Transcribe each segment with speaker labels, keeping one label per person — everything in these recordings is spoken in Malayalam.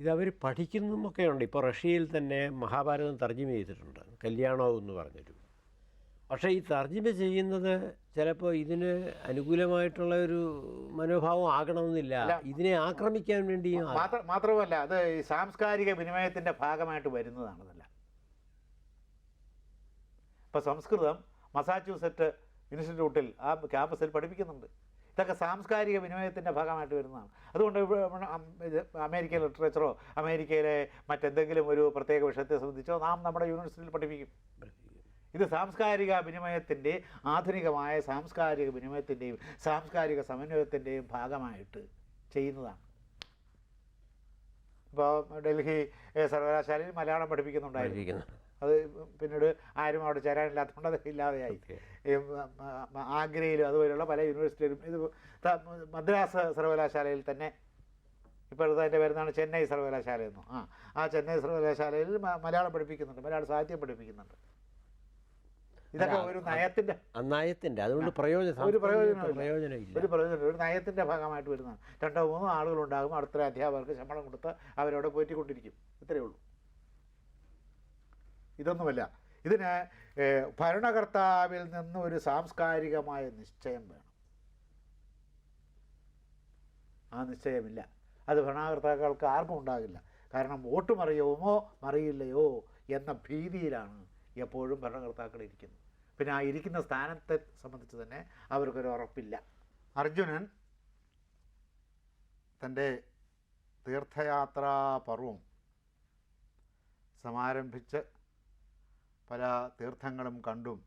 Speaker 1: ഇതവർ പഠിക്കുന്നതുമൊക്കെ ഉണ്ട് ഇപ്പോൾ റഷ്യയിൽ തന്നെ മഹാഭാരതം തർജിമ ചെയ്തിട്ടുണ്ട്. കല്യാണവും എന്ന് പറഞ്ഞൊരു പക്ഷേ ഈ തർജിമ ചെയ്യുന്നത് ചിലപ്പോൾ ഇതിന് അനുകൂലമായിട്ടുള്ള ഒരു മനോഭാവം ആകണമെന്നില്ല. ഇതിനെ ആക്രമിക്കാൻ
Speaker 2: വേണ്ടി മാത്രമല്ല അത് ഈ സാംസ്കാരിക വിനിമയത്തിന്റെ ഭാഗമായിട്ട് വരുന്നതാണ് ഇതെല്ലാം ഇപ്പോൾ സംസ്കൃതം മസാച്യൂസെറ്റ് ഇൻസ്റ്റിറ്റ്യൂട്ടിൽ ആ ക്യാമ്പസിൽ പഠിപ്പിക്കുന്നുണ്ട്. ഇതൊക്കെ സാംസ്കാരിക വിനിമയത്തിന്റെ ഭാഗമായിട്ട് വരുന്നതാണ്. അതുകൊണ്ട് ഇത് അമേരിക്കൻ ലിറ്ററേച്ചറോ അമേരിക്കയിലെ മറ്റെന്തെങ്കിലും ഒരു പ്രത്യേക വിഷയത്തെ സംബന്ധിച്ചോ നാം നമ്മുടെ യൂണിവേഴ്സിറ്റിയിൽ പഠിപ്പിക്കും. ഇത് സാംസ്കാരിക വിനിമയത്തിന്റെ ആധുനികമായ സാംസ്കാരിക വിനിമയത്തിന്റെയും സാംസ്കാരിക സമന്വയത്തിന്റെയും ഭാഗമായിട്ട് ചെയ്യുന്നതാണ്. ഇപ്പോൾ ഡൽഹി സർവകലാശാലയിൽ മലയാളം പഠിപ്പിക്കുന്നുണ്ടായിരുന്നു. അത് പിന്നീട് ആരും അവിടെ ചേരാനില്ലാത്തതുകൊണ്ട് അത് ഇല്ലാതെയായി. ആഗ്രയിലും അതുപോലെയുള്ള പല യൂണിവേഴ്സിറ്റിയിലും ഇത് മദ്രാസ് സർവകലാശാലയിൽ തന്നെ ഇപ്പോഴത്തെ അതിന്റെ പേരുന്നാണ് ചെന്നൈ സർവകലാശാല എന്നു. ആ ആ ചെന്നൈ സർവകലാശാലയിൽ മലയാളം പഠിപ്പിക്കുന്നുണ്ട്. മലയാള സാഹിത്യം പഠിപ്പിക്കുന്നുണ്ട്. ഇതൊക്കെ ഒരു നയത്തിന്റെ
Speaker 1: ആ നയത്തിന്റെ. അതുകൊണ്ട് പ്രയോജനം
Speaker 2: ഒരു
Speaker 1: പ്രയോജനം
Speaker 2: ഒരു പ്രയോജനം ഒരു നയത്തിന്റെ ഭാഗമായിട്ട് വരുന്നതാണ്. രണ്ടോ മൂന്നോ ആളുകളുണ്ടാകും അടുത്ത അധ്യാപകർക്ക് ശമ്പളം കൊടുത്ത് അവരവിടെ പോറ്റിക്കൊണ്ടിരിക്കും. ഇത്രയേ ഉള്ളൂ. ഇതൊന്നുമല്ല. ഇതിന് ഭരണകർത്താവിൽ നിന്ന് ഒരു സാംസ്കാരികമായ നിശ്ചയം വേണം. ആ നിശ്ചയമില്ല. അത് ഭരണകർത്താക്കൾക്ക് ആർക്കും ഉണ്ടാകില്ല. കാരണം വോട്ട് മറിയുമോ മറിയില്ലയോ എന്ന ഭീതിയിലാണ് എപ്പോഴും ഭരണകർത്താക്കൾ ഇരിക്കുന്നത്. പിന്നെ ആ ഇരിക്കുന്ന സ്ഥാനത്തെ സംബന്ധിച്ച് തന്നെ അവർക്കൊരു ഉറപ്പില്ല. അർജുനൻ തന്റെ തീർത്ഥയാത്രാ പർവം സമാരംഭിച്ച് പല തീർത്ഥങ്ങളും കണ്ടും.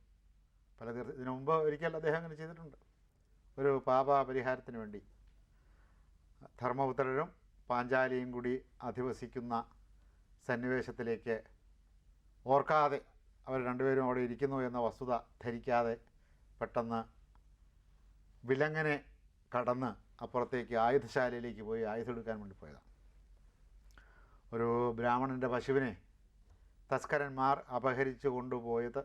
Speaker 2: പല തീർത്ഥ ഇതിനു മുമ്പ് ഒരിക്കൽ അദ്ദേഹം അങ്ങനെ ചെയ്തിട്ടുണ്ട്. ഒരു പാപ പരിഹാരത്തിന് വേണ്ടി. ധർമ്മപുത്രരും പാഞ്ചാലിയും കൂടി അധിവസിക്കുന്ന സന്നിവേശത്തിലേക്ക് ഓർക്കാതെ അവർ രണ്ടുപേരും അവിടെ ഇരിക്കുന്നു എന്ന വസ്തുത ധരിക്കാതെ പെട്ടെന്ന് വിലങ്ങനെ കടന്ന് അപ്പുറത്തേക്ക് ആയുധശാലയിലേക്ക് പോയി ആയുധം എടുക്കാൻ വേണ്ടി പോയതാണ് ഒരു ബ്രാഹ്മണന്റെ പശുവിനെ തസ്കരന്മാർ അപഹരിച്ചു കൊണ്ടുപോയത്.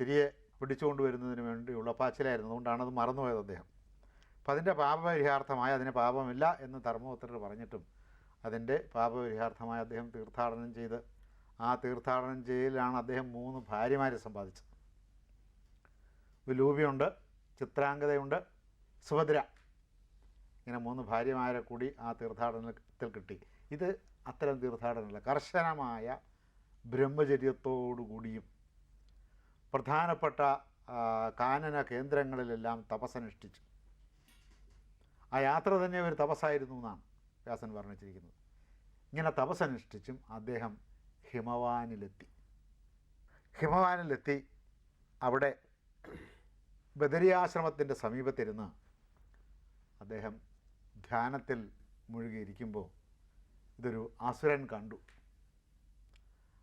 Speaker 2: തിരികെ പിടിച്ചുകൊണ്ടുവരുന്നതിന് വേണ്ടിയുള്ള പാച്ചിലായിരുന്നു. അതുകൊണ്ടാണ് അത് മറന്നുപോയത് അദ്ദേഹം. അപ്പം അതിന്റെ പാപപരിഹാർത്ഥമായി അതിന് പാപമില്ല എന്ന് ധർമ്മപുത്രർ പറഞ്ഞിട്ടും അതിന്റെ പാപപരിഹാർത്ഥമായി അദ്ദേഹം തീർത്ഥാടനം ചെയ്ത് ആ തീർത്ഥാടനം ചെയ്യലാണ് അദ്ദേഹം മൂന്ന് ഭാര്യമാരെ സമ്പാദിച്ചത്. ഒരു ലൂബിയുണ്ട് ചിത്രാംഗതയുണ്ട് സുഭദ്ര. ഇങ്ങനെ മൂന്ന് ഭാര്യമാരെ കൂടി ആ തീർത്ഥാടനത്തിൽ കിട്ടി. ഇത് അത്തരം തീർത്ഥാടനമല്ല കർശനമായ ബ്രഹ്മചര്യത്തോടുകൂടിയും പ്രധാനപ്പെട്ട കാനന കേന്ദ്രങ്ങളിലെല്ലാം തപസ്സനുഷ്ഠിച്ചു. ആ യാത്ര തന്നെ ഒരു തപസ്സായിരുന്നു എന്നാണ് വ്യാസൻ വർണിച്ചിരിക്കുന്നത്. ഇങ്ങനെ തപസ്സനുഷ്ഠിച്ചും അദ്ദേഹം ഹിമവാനിലെത്തി. ഹിമവാനിലെത്തി അവിടെ ബദരിയാശ്രമത്തിന്റെ സമീപത്തിരുന്ന് അദ്ദേഹം ധ്യാനത്തിൽ മുഴുകിയിരിക്കുമ്പോൾ ഇതൊരു അസുരൻ കണ്ടു.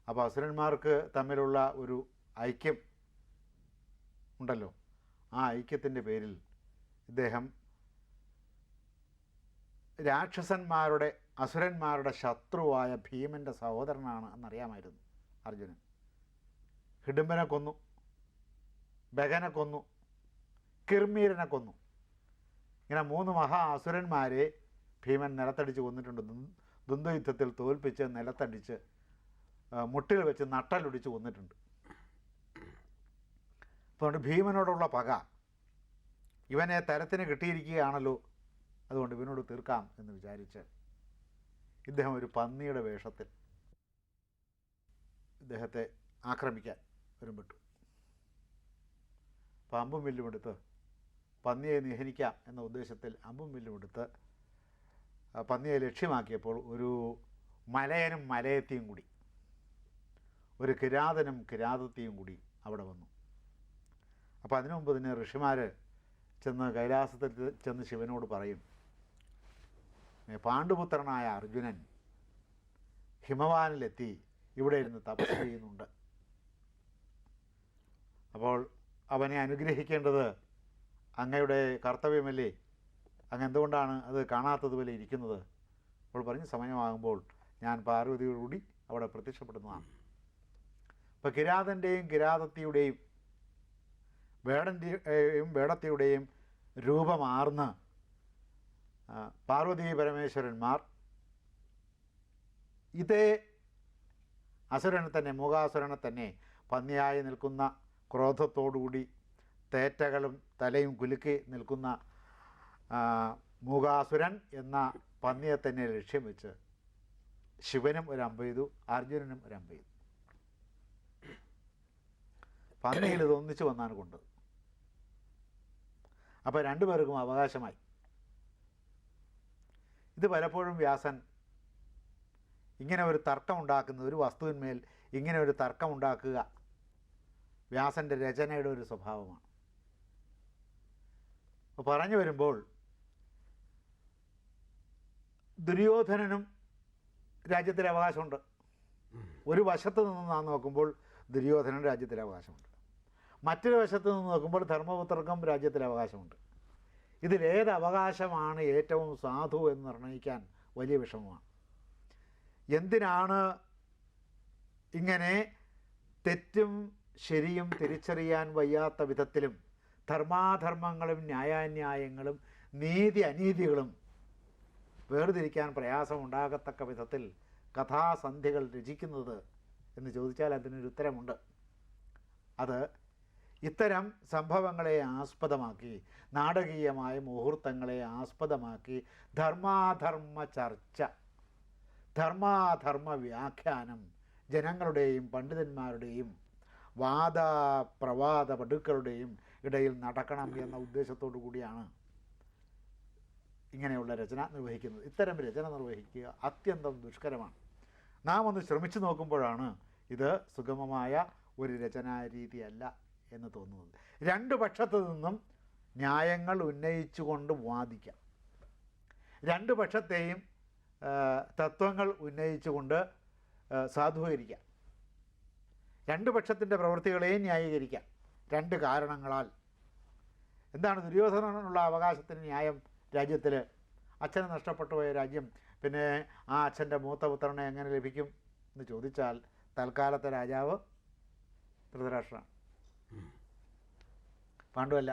Speaker 2: അപ്പോൾ അസുരന്മാർക്ക് തമ്മിലുള്ള ഒരു ഐക്യം ഉണ്ടല്ലോ. ആ ഐക്യത്തിന്റെ പേരിൽ ഇദ്ദേഹം രാക്ഷസന്മാരുടെ അസുരന്മാരുടെ ശത്രുവായ ഭീമന്റെ സഹോദരനാണ് എന്നറിയാമായിരുന്നു അർജുനൻ. ഹിഡുംബനെ കൊന്നു ബഗനെ കൊന്നു കിർമീരനെ കൊന്നു. ഇങ്ങനെ മൂന്ന് മഹാ അസുരന്മാരെ ഭീമൻ നിലത്തടിച്ച് കൊന്നിട്ടുണ്ട്. ദ്വന്ദ്വയുദ്ധത്തിൽ തോൽപ്പിച്ച് നിലത്തടിച്ച് മുട്ടിൽ വെച്ച് നട്ടലൊടിച്ച് കൊന്നിട്ടുണ്ട്. അതുകൊണ്ട് ഭീമനോടുള്ള പക ഇവനെ തരത്തിന് കിട്ടിയിരിക്കുകയാണല്ലോ അതുകൊണ്ട് ഇവനോട് തീർക്കാം എന്ന് വിചാരിച്ച് ഇദ്ദേഹം ഒരു പന്നിയുടെ വേഷത്തിൽ ഇദ്ദേഹത്തെ ആക്രമിക്കാൻ വരുമ്പെട്ടു അപ്പോൾ അമ്പും വില്ലും എടുത്ത് പന്നിയെ നിഹനിക്കാം എന്ന ഉദ്ദേശത്തിൽ അമ്പും വില്ലും എടുത്ത് ആ പന്നിയെ ലക്ഷ്യമാക്കിയപ്പോൾ ഒരു മലയനും മലയത്തെയും കൂടി ഒരു കിരാതനും കിരാതത്തെയും കൂടി അവിടെ വന്നു. അപ്പോൾ അതിനു മുമ്പ് തന്നെ ഋഷിമാർ ചെന്ന് കൈലാസത്തിൽ ചെന്ന് ശിവനോട് പറയും "ഏ, പാണ്ഡുപുത്രനായ അർജുനൻ ഹിമവാനിലെത്തി ഇവിടെ ഇരുന്ന് തപസ് ചെയ്യുന്നുണ്ട്. അപ്പോൾ അവനെ അനുഗ്രഹിക്കേണ്ടത് അങ്ങയുടെ കർത്തവ്യമല്ലേ? അങ്ങ് എന്തുകൊണ്ടാണ് അത് കാണാത്തതുപോലെ ഇരിക്കുന്നത്? അപ്പോൾ പറഞ്ഞ് സമയമാകുമ്പോൾ ഞാൻ പാർവതിയോടുകൂടി അവിടെ പ്രത്യക്ഷപ്പെടുന്നതാണ്. ഇപ്പോൾ കിരാതന്റെയും കിരാതത്തിയുടെയും വേടന്റെയും വേടത്തിയുടെയും രൂപമാർന്ന് പാർവതി പരമേശ്വരന്മാർ ഇതേ അസുരനെ തന്നെ മൂകാസുരനെ തന്നെ പന്നിയായി നിൽക്കുന്ന ക്രോധത്തോടുകൂടി തേറ്റകളും തലയും കുലുക്കി നിൽക്കുന്ന മൂകാസുരൻ എന്ന പന്നിയെ തന്നെ ലക്ഷ്യം വെച്ച് ശിവനും ഒരു അമ്പെയ്തു അർജുനനും ഒരു അമ്പെയ്തു പന്നിയിൽ ഇത് ഒന്നിച്ചു വന്നാണ് കൊണ്ടത്. അപ്പോൾ രണ്ടുപേർക്കും അവകാശമായി. ഇത് പലപ്പോഴും വ്യാസൻ ഇങ്ങനെ ഒരു തർക്കം ഉണ്ടാക്കുന്നത് ഒരു വസ്തുവിന്മേൽ ഇങ്ങനെ ഒരു തർക്കം ഉണ്ടാക്കുക വ്യാസന്റെ രചനയുടെ ഒരു സ്വഭാവമാണ്. അപ്പോൾ പറഞ്ഞു വരുമ്പോൾ ദുര്യോധനനും രാജ്യത്തിൽ അവകാശമുണ്ട്. ഒരു വശത്ത് നിന്ന് നാം നോക്കുമ്പോൾ ദുര്യോധനൻ രാജ്യത്തിൽ അവകാശമുണ്ട്. മറ്റൊരു വശത്ത് നിന്ന് നോക്കുമ്പോൾ ധർമ്മപുത്രർക്കും രാജ്യത്തിൽ അവകാശമുണ്ട്. ഇതിലേത് അവകാശമാണ് ഏറ്റവും സാധു എന്ന് നിർണയിക്കാൻ വലിയ വിഷമമാണ്. എന്തിനാണ് ഇങ്ങനെ തെറ്റും ശരിയും തിരിച്ചറിയാൻ വയ്യാത്ത വിധത്തിലും ധർമാധർമ്മങ്ങളും ന്യായാന്യായങ്ങളും നീതി അനീതികളും വേർതിരിക്കാൻ പ്രയാസമുണ്ടാകത്തക്ക വിധത്തിൽ കഥാസന്ധികൾ രചിക്കുന്നത് എന്ന് ചോദിച്ചാൽ അതിനൊരു ഉത്തരമുണ്ട്. അത് ഇത്തരം സംഭവങ്ങളെ ആസ്പദമാക്കി നാടകീയമായ മുഹൂർത്തങ്ങളെ ആസ്പദമാക്കി ധർമാധർമ്മ ചർച്ച ധർമാധർമ്മ വ്യാഖ്യാനം ജനങ്ങളുടെയും പണ്ഡിതന്മാരുടെയും വാദ പ്രവാദ പടുക്കളുടെയും ഇടയിൽ നടക്കണം എന്ന ഉദ്ദേശത്തോടു കൂടിയാണ് ഇങ്ങനെയുള്ള രചന നിർവഹിക്കുന്നത്. ഇത്തരം രചന നിർവഹിക്കുക അത്യന്തം ദുഷ്കരമാണ്. നാം ഒന്ന് ശ്രമിച്ചു നോക്കുമ്പോഴാണ് ഇത് സുഗമമായ ഒരു രചനാ രീതിയല്ല എന്ന് തോന്നുന്നത്. രണ്ട് പക്ഷത്തു നിന്നും ന്യായങ്ങൾ ഉന്നയിച്ചുകൊണ്ട് വാദിക്കാം. രണ്ട് പക്ഷത്തെയും തത്വങ്ങൾ ഉന്നയിച്ചുകൊണ്ട് സാധൂകരിക്കാം. രണ്ട് പക്ഷത്തിന്റെ പ്രവൃത്തികളെയും ന്യായീകരിക്കാം. രണ്ട് കാരണങ്ങളാൽ. എന്താണ് ദുര്യോധനനുള്ള അവകാശത്തിന് ന്യായം? രാജ്യത്തിൽ അച്ഛനെ നഷ്ടപ്പെട്ടു പോയ രാജ്യം പിന്നെ ആ അച്ഛന്റെ മൂത്ത പുത്രനെ എങ്ങനെ ലഭിക്കും എന്ന് ചോദിച്ചാൽ തൽക്കാലത്തെ രാജാവ് ധൃതരാഷ്ട്രമാണ് പാണ്ഡുവല്ല.